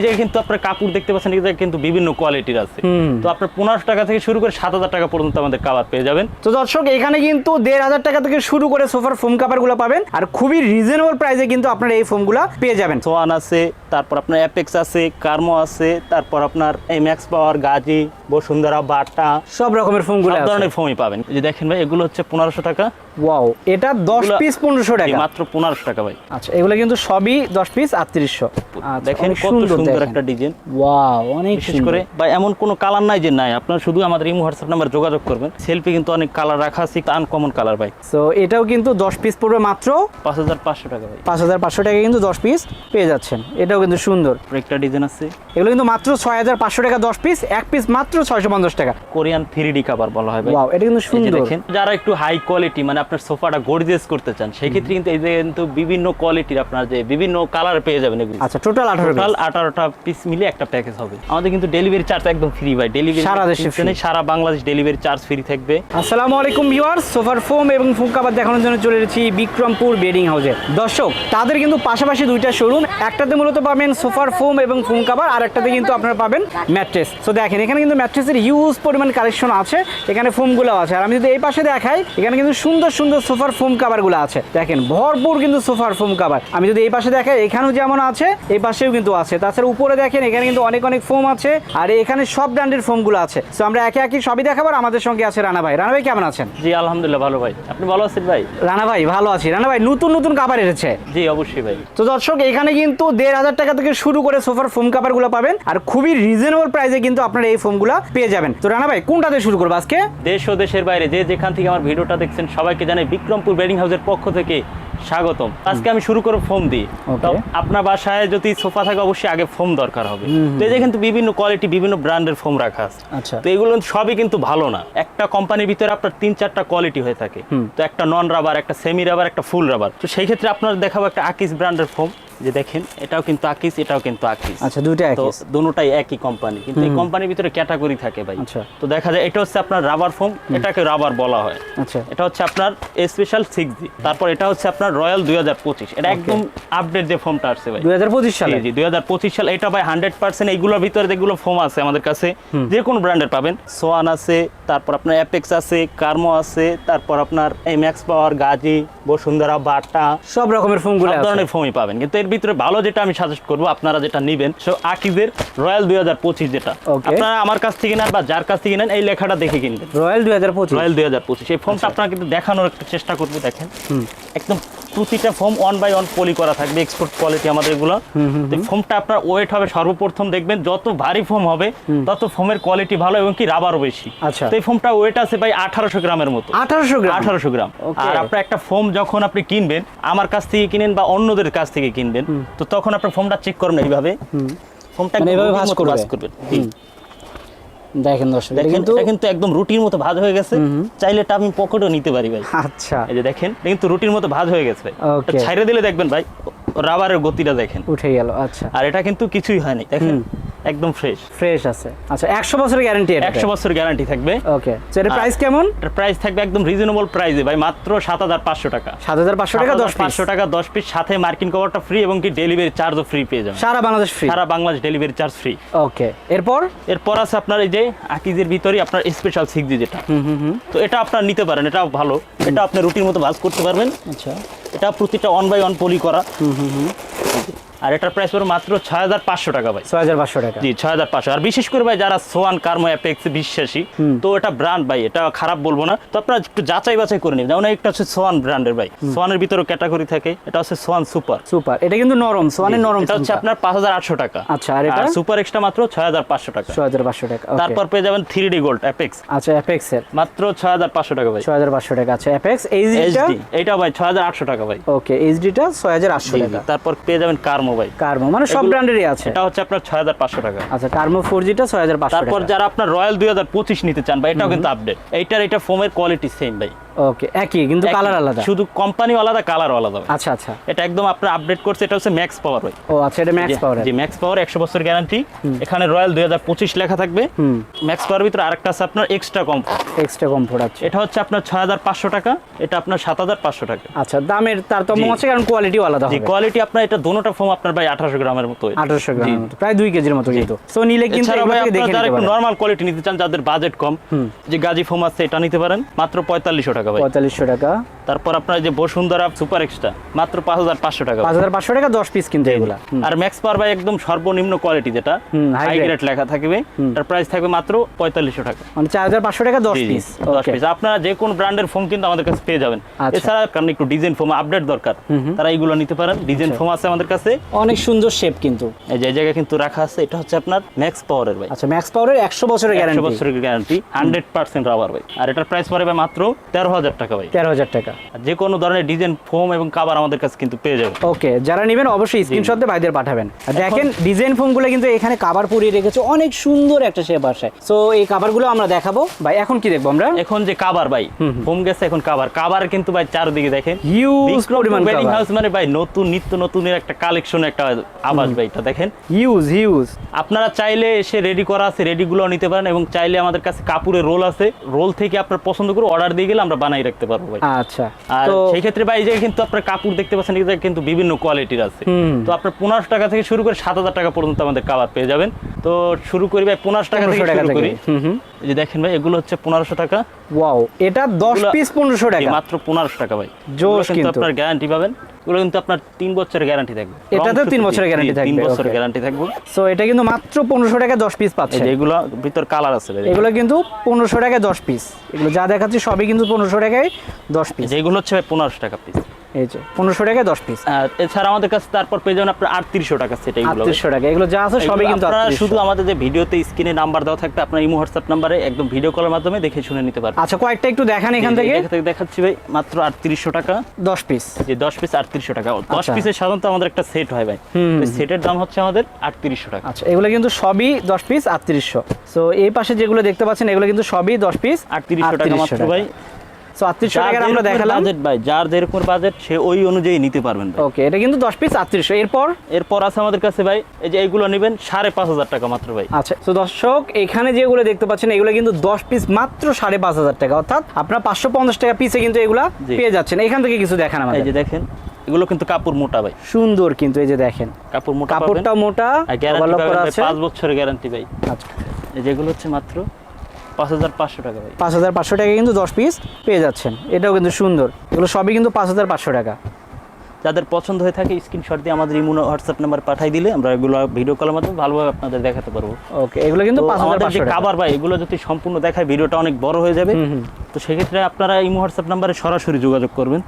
যে কিন্তু আপনার কাপড় দেখতে পাচ্ছেন এটা কিন্তু বিভিন্ন কোয়ালিটির আছে। তো আপনার পনেরোশো টাকা থেকে শুরু করে সাত হাজার টাকা পর্যন্ত আমাদের কাবার পেয়ে যাবেন। তো দর্শক এখানে কিন্তু দেড় হাজার টাকা থেকে শুরু করে সোফার ফোম কাভারগুলো পাবেন আর খুবই রিজনেবল প্রাইসে কিন্তু আপনারা এই ফোমগুলো পেয়ে যাবেন। সোয়ান আছে তারপর আপনার অ্যাপেক্স আছে কার্মো আছে তারপর আপনার পাওয়ার গাজি বসুন্ধরা বাটা সব রকমের ফোমগুলো সব ধরনের ফোমই পাবেন। যে দেখেন ভাই এগুলো হচ্ছে পনেরোশো টাকা। ওয়াও এটা দশ এগুলো- পিস পনেরোশো টাকা। মাত্র পনেরোশো টাকা ভাই। আচ্ছা এগুলো কিন্তু সবই দশ পিস আটত্রিশশো। দেখেন কত সুন্দর একটা ডিজাইন। ওয়াও অনেক বিশেষ করে বা এমন কোনো কালার নাই যে নাই। আপনার শুধু আমাদের ইমো হোয়াটসঅ্যাপ নাম্বার যোগাযোগ করবেন। সেলফি কিন্তু অনেক কালার রাখা আছে আনকমন কালার ভাই। তো এটাও কিন্তু দশ পিস পড়বে মাত্র পাঁচ হাজার পাঁচশো টাকা ভাই। পাঁচ হাজার পাঁচশো টাকা কিন্তু দশ পিস পেয়ে যাচ্ছেন। এটাও কিন্তু সুন্দর। একটা ডিজাইন আছে। এগুলো কিন্তু মাত্র ছয় হাজার পাঁচশো টাকা দশ পিস এক পিস মাত্র ছয়শো পঞ্চাশ টাকা। কোরিয়ান থ্রি ডি কাভার বলা হয় ভাই। ওয়াও এটা কিন্তু সুন্দর। দেখেন যারা একটু হাই কোয়ালিটি মানে আপনার সোফাটা গর্জিয়াস করতে চান সেক্ষেত্রে কিন্তু এই যে কিন্তু বিভিন্ন কোয়ালিটির আপনার যে বিভিন্ন কালার পেয়ে যাবেন এগুলো। আচ্ছা টোটাল আঠারো টোটাল আঠারোটা পিস মিলে একটা প্যাকেজ হবে। আমাদের কিন্তু ডেলিভারি চার্জ একদম ফ্রি ভাই। ডেলিভারি সারা দেশে। সারা বাংলাদেশ ডেলিভারি চার্জ ফ্রি থাকবে। আসসালামু আলাইকুম ভিউয়ার্স সোফার ফোম এবং কাভার দেখানোর জন্য চলে এসেছি বিক্রমপুর বেডিং হাউসে দর্শক তাদের কিন্তু পাশাপাশি দুইটা শোরুম একটাতে মূলত পাবেন সোফার ফোম এবং ফুম কাভার আর একটাতে কিন্তু আপনারা পাবেন ম্যাট্রেস তো দেখেন এখানে কিন্তু ম্যাট্রেসের হিউজ পরিমাণ কালেকশন আছে এখানে ফোমগুলো আছে। আর আমি যদি এই পাশে দেখাই এখানে কিন্তু সুন্দর সুন্দর সোফার ফোম কাভারগুলো আছে। দেখেন ভরপুর কিন্তু সোফার ফোম কাভার আমি যদি এই পাশে দেখাই এখানেও যেমন আছে এই পাশেও কিন্তু আছে। তাছাড়া উপরে দেখেন এখানে কিন্তু অনেক অনেক ফোম আছে আর এখানে সব ব্র্যান্ডের ফোমগুলো আছে। তো আমরা একে একে সবই দেখাবার আমাদের সঙ্গে আছে রানা ভাই। রানা ভাই কেমন আছেন? জি আলহামদুলিল্লাহ ভালো ভাই। আপনি ভালো আছেন ভাই? রানা ভাই ভালো আছি। রানা ভাই নতুন নতুন কাভার এসেছে। জি অবশ্যই ভাই। তো দর্শক এখানে কিন্তু দেড় হাজার টাকা থেকে শুরু করে সোফার ফোম কাভারগুলো পাবেন আর খুবই রিজনেবল প্রাইসে কিন্তু আপনারা এই ফোমগুলো পেয়ে যাবেন। তো রানা ভাই কোনটাতে শুরু করব আজকে? দেশ ও দেশের বাইরে যে যেখান থেকে আমার ভিডিওটা দেখছেন সবাইকে জানাই বিক্রমপুর বেডিং হাউসের পক্ষ থেকে স্বাগতম। আজকে আমি শুরু করব ফোম দিয়ে। আপনার বাসায় যদি সোফা থাকে অবশ্যই আগে ফোম দরকার হবে। তো এই যে কিন্তু বিভিন্ন কোয়ালিটি বিভিন্ন ব্র্যান্ডের ফোম রাখা আছে। আচ্ছা। তো এগুলো সবই কিন্তু ভালো না। একটা কোম্পানির ভিতরে আপনার তিন চারটা কোয়ালিটি হয়ে থাকে। তো একটা নন রাবার একটা সেমি রাবার একটা ফুল রাবার তো সেই ক্ষেত্রে আপনার দেখাবো একটা আকিস ব্র্যান্ডের ফোম যে দেখেন এটাও কিন্তু আকিস এটাও কিন্তু আকিস। আচ্ছা দুইটা তো দুটোটাই একই কোম্পানি কিন্তু এই কোম্পানির ভিতরে ক্যাটাগরি থাকে ভাই। আচ্ছা। তো দেখা যায় এটা হচ্ছে আপনার রাবার ফোম এটাকে রাবার বলা হয়। আচ্ছা। এটা হচ্ছে আপনার স্পেশাল সিক্স জি তারপর এটা হচ্ছে আপনার রয়্যাল দুই হাজার পঁচিশ। এটা একদম আপডেট যে ফোমটা আসছে ভাই। দুই হাজার পঁচিশ সালে? জি দুই হাজার পঁচিশ সাল। এটা ভাই হান্ড্রেড পার্সেন্ট এইগুলোর ভিতরে যেগুলো ফোম আছে আমাদের কাছে যে কোনো ব্র্যান্ডের পাবেন। সোয়ান আছে তারপর আপনার অ্যাপেক্স আছে কার্মো আছে তারপর আপনার এই max power Gazi Bashundhara Bata সব রকমের ফোমগুলো সব ধরনের ফোমই পাবেন। কিন্তু এর ভিতরে ভালো যেটা আমি সাজেস্ট করব আপনারা যেটা নেবেন সো আকিজের রয়্যাল দুই হাজার পঁচিশ যেটা। আপনারা আমার কাছ থেকে নেন বা যার কাছ থেকে নেন এই লেখাটা দেখে কিনবেন। রয়্যাল দুই হাজার পঁচিশ। রয়্যাল দুই হাজার পঁচিশ। এই ফোনটা আপনারা কিন্তু দেখানোর একটা চেষ্টা করব দেখেন। একদম প্রতিটা foam one by one poly করা থাকবে এক্সপোর্ট কোয়ালিটি আমাদের এগুলো। ফোমটা আপনার ওয়েট হবে সর্বপ্রথম দেখবেন যত ভারী ফোম হবে তত ফোমের কোয়ালিটি ভালো এবং কি রাবারও বেশি। আচ্ছা। তো এই ফোমটা ওয়েট আছে ভাই আঠারোশো গ্রামের মতো। আঠারোশো গ্রাম? আঠারোশো গ্রাম। আর আপনার একটা ফোম যখন আপনি কিনবেন আমার কাছ থেকে কিনেন বা অন্যদের কাছ থেকে কিনবেন তো তখন আপনার ফোমটা চেক করবেন এইভাবে। ফোমটা মানে এইভাবে? ভাঁজ করবেন। দেখেন দর্শক দেখেন কিন্তু কিন্তু একদম রুটির মতো ভাজ হয়ে গেছে। চাইলে এটা আমি পকেটও নিতে পারি ভাই। আচ্ছা। এই যে দেখেন কিন্তু রুটির মতো ভাজ হয়ে গেছে ছাইরে দিলে দেখবেন ভাই রাবারের গতিটা দেখেন। উঠে গেল আচ্ছা। আর এটা কিন্তু কিছুই হয়নি দেখেন। একদম ফ্রেশ ফ্রেশ আছে। আচ্ছা একশো বছরের গ্যারান্টি একশো বছর গ্যারান্টি থাকবে। ওকে আর- প্রাইস কেমন? এটার প্রাইস থাকবে একদম রিজনেবল প্রাইসে ভাই মাত্র সাত হাজার পাঁচশো টাকা। সাত হাজার পাঁচশো টাকা দশ পাঁচশো টাকা দশ পিস সাথে মার্কিন কভারটা ফ্রি এবং কি ডেলিভারি চার্জও ফ্রি পেয়ে যাবেন। সারা বাংলাদেশ ফ্রি সারা Bangladesh delivery charge free okay এরপর? এরপর আছে আপনার এই যে আকিজের ভিতরে আপনার স্পেশাল সিক্স যেটা। তো এটা আপনার নিতে পারেন এটাও ভালো। এটা আপনি রুটির মতো ভাজ করতে পারবেন। আচ্ছা। এটা প্রতিটা ওয়ান বাই ওয়ান পলি করা। আর এটার প্রাইস পড়বে মাত্র ছয় হাজার পাঁচশো টাকা ভাই। ছয় হাজার পাঁচশো টাকা। জি ছয় হাজার পাঁচশো। আর বিশেষ করে ভাই যারা সোয়ান কার্মো অ্যাপেক্স বিশ্বাসী তো এটা ব্র্যান্ড ভাই এটা খারাপ বলব না। তো আপনারা একটু যাচাই বাছাই করে নিন। যেমন একটা হচ্ছে সোয়ান ব্র্যান্ডের ভাই। সোয়ানের ভিতরে ক্যাটাগরি থাকে এটা হচ্ছে সোয়ান সুপার। সুপার। এটা কিন্তু নরম সোয়ানের নরম এটা হচ্ছে আপনার পাঁচ হাজার আটশো টাকা। আচ্ছা, আর এটা? সুপার এক্সট্রা মাত্র ছয় হাজার পাঁচশো টাকা। ছয় হাজার পাঁচশো টাকা তারপর পেয়ে যাবেন থ্রি ডি গোল্ড অ্যাপেক্স আচ্ছা অ্যাপেক্স এর মাত্র ছয় হাজার পাঁচশো টাকা ভাই। ছয় হাজার পাঁচশো টাকা আচ্ছা অ্যাপেক্স এইচডি এইটা ভাই ছয় হাজার আটশো টাকা ভাই। ওকে এইচডিটা ছয় হাজার আটশো। টাকা। তারপর পেয়ে যাবেন কার্মো। ভাই কার্মো মানে সব ব্র্যান্ডেরই আছে। এটা হচ্ছে আপনার ছয় হাজার পাঁচশো টাকা। আচ্ছা কার্মো ফোর জিটা ছয় হাজার পাঁচশো তারপর যারা আপনার রয়্যাল দুই হাজার পঁচিশ নিতে চান বা এটাও কিন্তু আপডেট এইটার এটা ফোমের কোয়ালিটি সেম ভাই। ওকে একই কিন্তু কালার আলাদা? শুধু কোম্পানি আলাদা কালার আলাদা আচ্ছা আচ্ছা। এটা একদম আপনার আপডেট করছে এটা হচ্ছে ম্যাক্স পাওয়ার ও আচ্ছা এটা ম্যাক্স পাওয়ার জি ম্যাক্স পাওয়ার একশো বছর গ্যারান্টি এখানে রয়্যাল দুই হাজার পঁচিশ লেখা থাকবে। ম্যাক্স পাওয়ার ভিতরে আরেকটা আছে আপনার এক্সট্রা কমফোর্ট এক্সট্রা কমফোর্ট আছে এটা হচ্ছে আপনার ছয় হাজার পাঁচশো টাকা এটা আপনার সাত হাজার পাঁচশো টাকা। আচ্ছা দামের তারতম্য। আছে কারণ কোয়ালিটিও আলাদা জি কোয়ালিটি আপনার এটা দোনোটা ফোম আপনার ভাই আঠারোশো গ্রামের মতো আঠারোশো জি। গ্রামের প্রায় দুই কেজির মতো কিন্তু। সো নিলে কিন্তু এছাড়া এগুলো থেকে দেখে নিতে পারেন। নর্মাল কোয়ালিটি নিতে চান যাদের বাজেট কম যে গাজী ফোম আছে এটা নিতে পারেন। মাত্র পঁয়তাল্লিশশো টাকা। ভাই। পঁয়তাল্লিশশো টাকা। তারপর আপনার যে বসুন্ধরা সুপার এক্সট্রা মাত্র পাঁচ হাজার পাঁচশো টাকা। পাঁচ হাজার পাঁচশো টাকা দশ পিস কিন্তু এগুলা। আর ম্যাক্স পাওয়ার ভাই একদম সর্বনিম্ন কোয়ালিটি যেটা হাই গ্রেড লেখা থাকবে। তার প্রাইস থাকবে মাত্র পঁয়তাল্লিশশো টাকা। মানে চার হাজার পাঁচশো টাকা দশ পিস দশ পিস আপনারা যে কোন ব্র্যান্ডের ফোম কিন্তু আমাদের কাছে পেয়ে যাবেন। আচ্ছা। এছাড়া কারণ একটু ডিজাইন ফোম আপডেট দরকার। তারা এইগুলো নিতে পারেন। ডিজাইন ফোম আছে আমাদের কাছে। অনেক সুন্দর শেপ কিন্তু। এই যে এই জায়গায় কিন্তু রাখা আছে। এটা হচ্ছে আপনার ম্যাক্স পাওয়ারের ভাই। আচ্ছা ম্যাক্স পাওয়ারের একশো বছরের একশো গ্যারান্টি বছরের গ্যারান্টি হান্ড্রেড পার্সেন্ট রাবার ভাই। আর এটার প্রাইস পড়বে মাত্র তেরো হাজার টাকা ভাই। তেরো হাজার টাকা। যে কোনো ধরনের ডিজাইন ফোম এবং কাবার আমাদের কাছে কিন্তু পেয়ে যাবে। ওকে যারা নেবেন অবশ্যই স্ক্রিনশট দিয়ে ভাইদের পাঠাবেন। দেখেন ডিজাইন ফোমগুলো কিন্তু এখানে কাভার পরিয়ে রেখেছে অনেক সুন্দর একটা শেপ আসে। সো এই কাভারগুলো আমরা দেখাবো। ভাই এখন কি দেখব আমরা? এখন যে কাবার ভাই ফোম গেছে এখন কাবার কাবার কিন্তু ভাই চারদিকে দেখেন। হিউজ পরিমাণ ওয়েডিং হাউস মানে ভাই নতুন নিত্য নতুনের একটা কালেকশন একটা আবাস ভাই এটা দেখেন। হিউজ হিউজ আপনারা চাইলে এসে রেডি করা আছে রেডিগুলো নিতে পারেন এবং চাইলে আমাদের কাছে কাপড়ের রোল আছে। রোল থেকে আপনার পছন্দ করে অর্ডার দিয়ে গেলে আমরা বানাই রাখতে পারব ভাই। আচ্ছা। আর সেই ক্ষেত্রে ভাই এই যে কিন্তু আপনার কাপড় দেখতে পাচ্ছেন এই কিন্তু বিভিন্ন কোয়ালিটির আছে। তো আপনার পনেরোশো টাকা থেকে শুরু করে সাত হাজার টাকা পর্যন্ত আমাদের কাবার পেয়ে যাবেন। তো শুরু করি ভাই পনেরোশো টাকা থেকে শুরু করি। যে দেখেন ভাই এগুলো হচ্ছে পনেরোশো টাকা। ওয়াও এটা দশ এগুলো- পিস পনেরোশো জি, টাকা। মাত্র 1500 টাকা ভাই। জোশ কিন্তু। আপনার গ্যারান্টি পাবেন। এগুলো কিন্তু আপনার তিন বছরের গ্যারান্টি থাকবে। এটাতেও রং তিন বছরের গ্যারান্টি থাকবে 3 বছরের গ্যারান্টি থাকবে। সো এটা কিন্তু মাত্র পনেরোশো টাকা দশ পিস পাচ্ছেন পাচ্ছে এগুলো ভিতর কালার আছে। এগুলো কিন্তু পনেরোশো টাকায় দশ পিস এগুলো যা দেখাচ্ছি সবই কিন্তু পনেরোশো টাকায় দশ এই পিস যে এগুলো হচ্ছে ভাই পনেরোশো টাকা পিস এই যে পনেরোশো টাকায় দশ পিস আর এছাড়া আমাদের কাছে তারপর পেয়ে যাবেন আপনার আটত্রিশশো টাকা সেটা আটত্রিশশো টাকা এগুলো যা আছে সবই কিন্তু আপনারা শুধু আমাদের যে ভিডিওতে স্ক্রিনে নাম্বার দেওয়া থাকবে আপনার ইমো হোয়াটসঅ্যাপ নাম্বারে একদম ভিডিও কলের মাধ্যমে দেখে শুনে নিতে পারবেন। আচ্ছা কয়েকটা একটু দেখান এখান থেকে। দেখাচ্ছি ভাই মাত্র আটত্রিশশো টাকা। দশ পিস যে দশ পিস আটত্রিশশো টাকা। দশ আচ্ছা। পিসের সাধারণত আমাদের একটা সেট হয় ভাই। সেটের দাম হচ্ছে আমাদের আটত্রিশশো টাকা। আচ্ছা এগুলো কিন্তু সবই দশ পিস আটত্রিশশো। সো এই পাশে যেগুলো দেখতে পাচ্ছেন এগুলো কিন্তু সবই দশ পিস আটত্রিশশো টাকা মাত্র ভাই। আটত্রিশশো টাকার আমরা দেখালাম। বাজেট ভাই যার যেরকম বাজেট সে ওই অনুযায়ী নিতে পারবেন। ওকে এটা কিন্তু দশ পিস আটত্রিশশো। এরপর? এরপর আছে আমাদের কাছে ভাই এই যে এইগুলো নেবেন সাড়ে পাঁচ হাজার টাকা মাত্র ভাই। আচ্ছা তো দর্শক এখানে যেগুলো দেখতে পাচ্ছেন এগুলো কিন্তু দশ পিস মাত্র সাড়ে পাঁচ হাজার টাকা। অর্থাৎ আপনার পাঁচশো পঞ্চাশ টাকা পিসে কিন্তু এগুলা। পেয়ে যাচ্ছেন। এখান থেকে কিছু দেখান এই যে দেখেন এগুলো কিন্তু কাপড় মোটা ভাই। সুন্দর কিন্তু এই যে দেখেন। কাপড় মোটা পাবেন। কাপড়টাও মোটা গ্যারান্টি পাবেন করা আছে। পাঁচ বছরের গ্যারান্টি ভাই। আচ্ছা। এই যেগুলো হচ্ছে মাত্র পাঁচ হাজার পাঁচশো টাকা ভাই। পাঁচ হাজার পাঁচশো টাকা কিন্তু দশ পিস পেয়ে যাচ্ছেন। এটাও কিন্তু সুন্দর। এগুলো সবই কিন্তু পাঁচ হাজার পাঁচশো টাকা। যাদের পছন্দ হয়ে থাকে স্ক্রিনশট দিয়ে আমাদের ইমুনো হোয়াটসঅ্যাপ নাম্বার পাঠাই দিলে আমরা এগুলো ভিডিও কলের মাধ্যমে ভালোভাবে আপনাদের দেখাতে পারব। ওকে এগুলো কিন্তু পাঁচ হাজার কাবার ভাই এগুলো যদি সম্পূর্ণ দেখায় ভিডিওটা অনেক বড় হয়ে যাবে। তো সেক্ষেত্রে আপনারা ইমো হোয়াটসঅ্যাপ নাম্বারে সরাসরি যোগাযোগ করবেন।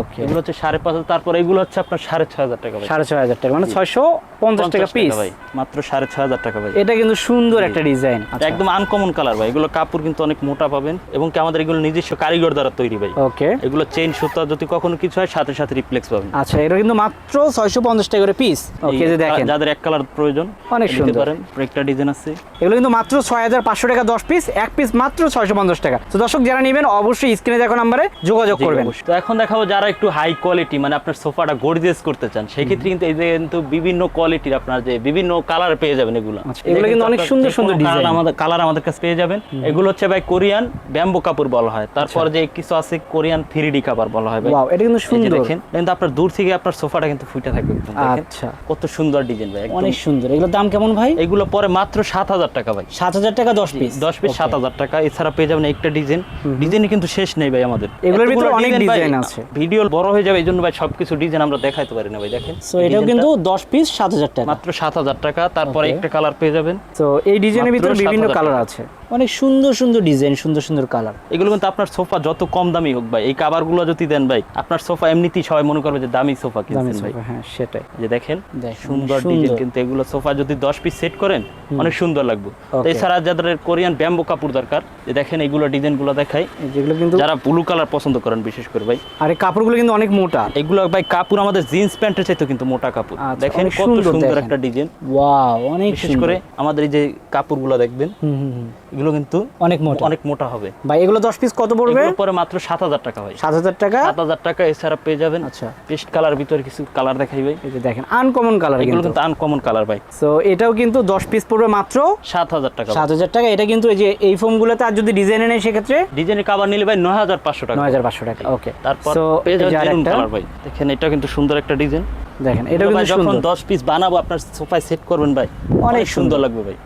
ওকে এগুলো হচ্ছে সাড়ে পাঁচ হাজার তারপর এগুলো হচ্ছে আপনার সাড়ে ছয় হাজার টাকা সাড়ে ছয় হাজার টাকা মানে ছয়শো পঞ্চাশ টাকা পিস ভাই মাত্র সাড়ে ছয় হাজার টাকা ভাই। এটা কিন্তু সুন্দর একটা ডিজাইন একদম আনকমন কালার ভাই এগুলো কাপড় কিন্তু অনেক মোটা পাবেন এবং কি আমাদের এগুলো নিজস্ব কারিগর দ্বারা তৈরি ভাই। ওকে এগুলো চেইন সুতা যদি কখনো কিছু হয় সাথে সাথে রিপ্লেক্স পাবেন। আচ্ছা এটা কিন্তু মাত্র ছয়শো পঞ্চাশ টাকা করে পিস ওকে যে দেখেন। যাদের এক কালার প্রয়োজন অনেক সুন্দর। পারেন। একটা ডিজাইন আছে। এগুলো কিন্তু মাত্র ছয় হাজার পাঁচশো টাকা দশ পিস এক পিস মাত্র ছয়শো পঞ্চাশ টাকা। তো দর্শক যারা নেবেন অবশ্যই স্ক্রিনে দেখো নাম্বারে যোগাযোগ করবেন। তো এখন দেখাবো যারা একটু হাই কোয়ালিটি মানে আপনার সোফাটা গর্জিয়াস করতে চান সেই ক্ষেত্রে কিন্তু এই যে কিন্তু বিভিন্ন কোয়ালিটির আপনার যে বিভিন্ন কালার পেয়ে যাবেন এগুলো। আচ্ছা, এগুলো কিন্তু অনেক সুন্দর সুন্দর ডিজাইন আমাদের কালার আমাদের কাছে পেয়ে যাবেন। এগুলো হচ্ছে ভাই কোরিয়ান ব্যাম্বো কাপড় বলা হয়। তারপর যে কিছু আছে কোরিয়ান থ্রি ডি কাপড় বলা হয় ভাই। এটা কিন্তু সুন্দর। দেখেন কিন্তু আপনার দূর থেকে আপনার সোফাটা কিন্তু ফুটে থাকবে। আচ্ছা। কত সুন্দর ডিজাইন ভাই। অনেক সুন্দর। এগুলোর দাম কেমন ভাই? এগুলো পরে মাত্র সাত হাজার টাকা ভাই। সাত হাজার টাকা দশ পিস দশ পিস সাত হাজার টাকা। এছাড়া পেয়ে যাবেন একটা ডিজাইন ডিজাইনে কিন্তু শেষ নেই ভাই আমাদের। এগুলোর ভিতরে অনেক ডিজাইন আছে। ভিডিও বড় হয়ে যাবে এই জন্য ভাই সবকিছু ডিজাইন আমরা দেখাইতে পারি না ভাই দেখেন। সো এটাও কিন্তু দশ পিস সাত হাজার টাকা। মাত্র সাত হাজার টাকা তারপরে একটা কালার পেয়ে যাবেন। তো এই ডিজাইনের ভিতরে বিভিন্ন কালার আছে। অনেক সুন্দর সুন্দর ডিজাইন সুন্দর সুন্দর কালার এগুলো কিন্তু আপনার সোফা যত কম দামি হোক ভাই এই কাভারগুলো যদি দেন ভাই আপনার সোফা এমনিতেই সবাই মনে করবে যে দামি সোফা কিনছেন ভাই। হ্যাঁ সেটাই। যে দেখেন সুন্দর। ডিজাইন কিন্তু এগুলো সোফা যদি দশ পিস সেট করেন অনেক সুন্দর লাগবে. এছাড়া যাদের কোরিয়ান ব্যাম্বো কাপড় দরকার যে দেখেন এগুলো ডিজাইনগুলো দেখাই। ভাই যেগুলো কিন্তু যারা ব্লু কালার পছন্দ করেন বিশেষ করে ভাই। আর এই কাপড়গুলো কিন্তু অনেক মোটা। এগুলো ভাই কাপড় আমাদের জিন্স প্যান্টের চাইতে কিন্তু মোটা কাপড়। আচ্ছা, দেখেন কত সুন্দর একটা ডিজাইন ওয়াও অনেক বিশেষ করে আমাদের এই যে কাপড়গুলো দেখবেন। হুম হুম। এগুলো কিন্তু অনেক মোটা। অনেক মোটা হবে। ভাই এগুলো দশ পিস কত পড়বে? পরে মাত্র সাত হাজার টাকা ভাই সাত হাজার টাকা? সাত হাজার টাকা এছাড়া পেয়ে যাবেন। আচ্ছা। পেস্ট কালার ভিতরে কিছু কালার দেখাই ভাই। এই যে দেখেন আনকমন কালার এগুলো কিন্তু। আনকমন কালার ভাই। সো এটাও কিন্তু দশ পিস পড়বে মাত্র সাত হাজার টাকা। সাত হাজার টাকা। এটা কিন্তু এই যে এই ফোমগুলোতে আর যদি ডিজাইনে নেই সেক্ষেত্রে? ডিজাইনের কাবার নিলে ভাই নয় হাজার পাঁচশো টাকা। নয় হাজার পাঁচশো টাকা ওকে তারপর সো পেয়ে যাবেন কালার ভাই। দেখেন এটা কিন্তু সুন্দর একটা ডিজাইন দেখেন ভাই কিন্তু যখন সুন্দর। দশ পিস বানাবো আপনার সোফায় সেট করবেন ভাই অনেক সুন্দর। লাগবে ভাই।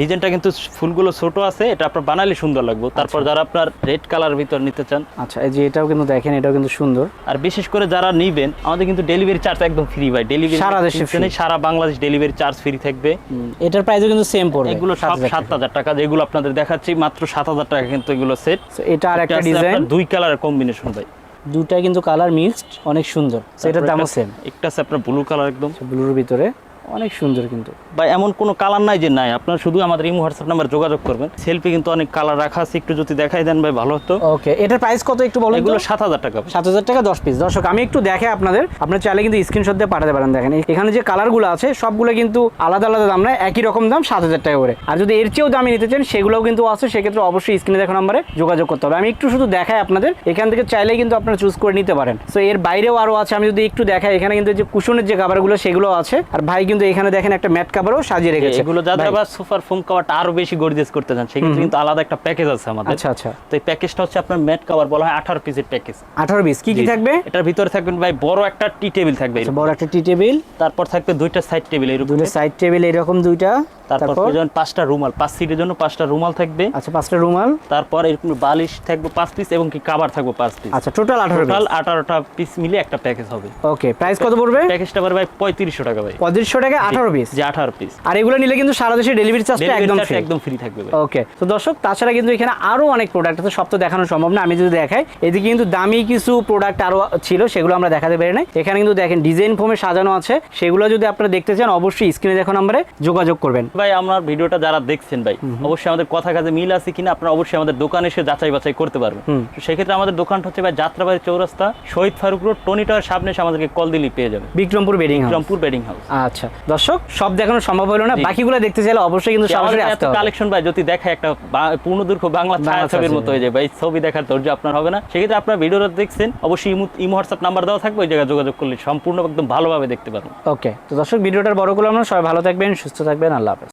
ডিজাইনটা কিন্তু ফুলগুলো ছোট আছে এটা আপনার বানালে সুন্দর লাগবে। তারপর যারা আপনার রেড কালার ভিতর নিতে চান। আচ্ছা এই যে এটাও কিন্তু দেখেন এটাও কিন্তু সুন্দর। আর বিশেষ করে যারা নিবেন আমাদের কিন্তু ডেলিভারি চার্জ একদম ফ্রি ভাই। ডেলিভারি সারা দেশে free। সারা বাংলাদেশ ডেলিভারি চার্জ ফ্রি থাকবে। এটার প্রাইসও কিন্তু সেম পড়বে। এগুলো সব 7,000 সাত টাকা। হাজার টাকা যেগুলো আপনাদের দেখাচ্ছি মাত্র সাত হাজার টাকা কিন্তু এগুলো সেট এটা আর একটা ডিজাইন দুই কালারের কম্বিনেশন ভাই। দুটাই কিন্তু কালার মিক্সড অনেক সুন্দর। সেটার দাম দামও সেম একটা আছে আপনার ব্লু কালার একদম। ব্লুর ভিতরে। অনেক সুন্দর কিন্তু। বা এমন কোনো কালার নাই যে নাই। আপনার শুধু আমাদের ইমো হোয়াটসঅ্যাপ নাম্বার যোগাযোগ করবেন। সেলফি কিন্তু অনেক কালার রাখা আছে। একটু যদি দেখাই দেন ভাই ভালো হতো। ওকে এটার প্রাইস কত একটু বলুন এগুলো সাত হাজার টাকা। সাত হাজার টাকা দশ পিস দর্শক আমি একটু দেখে আপনাদের। আপনার চাইলে কিন্তু স্ক্রিনশট দিয়ে পাঠাতে পারেন। দেখেন এখানে যে কালারগুলো আছে সবগুলো কিন্তু আলাদা আলাদা দাম না একই রকম দাম সাত হাজার টাকা করে। আর যদি এর চেয়েও দামি নিতে চান সেগুলোও কিন্তু আছে। সেক্ষেত্রে অবশ্যই স্ক্রিনে দেখো নাম্বারে যোগাযোগ করতে হবে। আমি একটু শুধু দেখাই আপনাদের। এখান থেকে চাইলেই কিন্তু আপনারা চুজ করে নিতে পারেন। তো এর বাইরেও আরও আছে। আমি যদি একটু দেখাই এখানে কিন্তু যে কুশনের যে কাভারগুলো সেগুলো আছে। আর ভাই কিন্তু এখানে দেখেন একটা ম্যাট কাভারও সাজিয়ে রেখেছে। এগুলো যাদের আবার সুপার ফোম কাভারটা আরও বেশি গর্জিয়াস করতে চান সেক্ষেত্রে কিন্তু আলাদা একটা প্যাকেজ আছে আমাদের। আচ্ছা আচ্ছা। তো এই প্যাকেজটা হচ্ছে আপনার ম্যাট কাভার বলা হয় আঠারো পিসের প্যাকেজ আঠারো বিশ কি কি থাকবে? এটার ভিতরে থাকবেন ভাই বড় একটা টি টেবিল থাকবে আচ্ছা, বড় একটা টি টেবিল তারপর থাকবে দুইটা সাইড টেবিল এরকম। দুটো সাইড টেবিল এরকম দুইটা। তারপর প্রয়োজন পাঁচটা রুমাল। পাঁচ সিটের জন্য পাঁচটা রুমাল থাকবে। আচ্ছা পাঁচটা রুমাল। তারপর এরকম বালিশ থাকবে পাঁচ পিস এবং কি কাভার থাকবে পাঁচ পিস আচ্ছা টোটাল আঠারো টোটাল আঠারোটা পিস মিলে একটা প্যাকেজ হবে। ওকে প্রাইস কত পড়বে? প্যাকেজটা পড়বে ভাই পঁয়ত্রিশশো টাকা ভাই। পঁয়ত্রিশশো টাকা আঠারো পিস যে আঠারো পিস আর এগুলো নিলে কিন্তু সারা দেশে ডেলিভারি চার্জটা একদম free। একদম ফ্রি থাকবে ওকে তো দর্শক তাছাড়া কিন্তু এখানে আরও অনেক প্রোডাক্ট আছে সব তো দেখানো সম্ভব না আমি যদি দেখাই। এদিকে কিন্তু দামি কিছু প্রোডাক্ট আরও ছিল সেগুলো আমরা দেখাতে পারি না এখানে কিন্তু দেখেন ডিজাইন ফোমে সাজানো আছে। সেগুলো যদি আপনারা দেখতে চান অবশ্যই স্ক্রিনে দেখো নাম্বারে যোগাযোগ করবেন। ভাই আমার ভিডিওটা যারা দেখছেন ভাই অবশ্যই আমাদের কথা কাজে মিল আছে কিনা আপনারা অবশ্যই আমাদের দোকানে এসে যাচাই বাছাই করতে পারবেন। সেক্ষেত্রে আমাদের দোকানটা হচ্ছে ভাই Jatrabari Chowrasta Shahid Faruk road Tony tower সামনে এসে আমাদেরকে কল দিলেই পেয়ে যাবেন। Bikrampur bedding Rangpur bedding house আচ্ছা। দর্শক সব দেখানো সম্ভব হলো না। বাকিগুলো দেখতে চাইলে অবশ্যই কিন্তু সামনে সরাসরি আসতে হবে। কালেকশন ভাই যদি দেখায় একটা বা- পূর্ণদৈর্ঘ্য বাংলা বাংলা ছায়া ছবির মতো হয়ে যায় ভাই ছবি দেখার ধৈর্য আপনার হবে না। সেক্ষেত্রে আপনার ভিডিওটা দেখছেন অবশ্যই ইমো ইমো হোয়াটসঅ্যাপ নাম্বার দেওয়া থাকবে ওই জায়গায় যোগাযোগ করলে সম্পূর্ণ একদম ভালোভাবে দেখতে পারবেন। ওকে তো দর্শক ভিডিওটার বড় করলাম না সবাই ভালো থাকবেন সুস্থ থাকবেন আল্লাহ হাফেজ।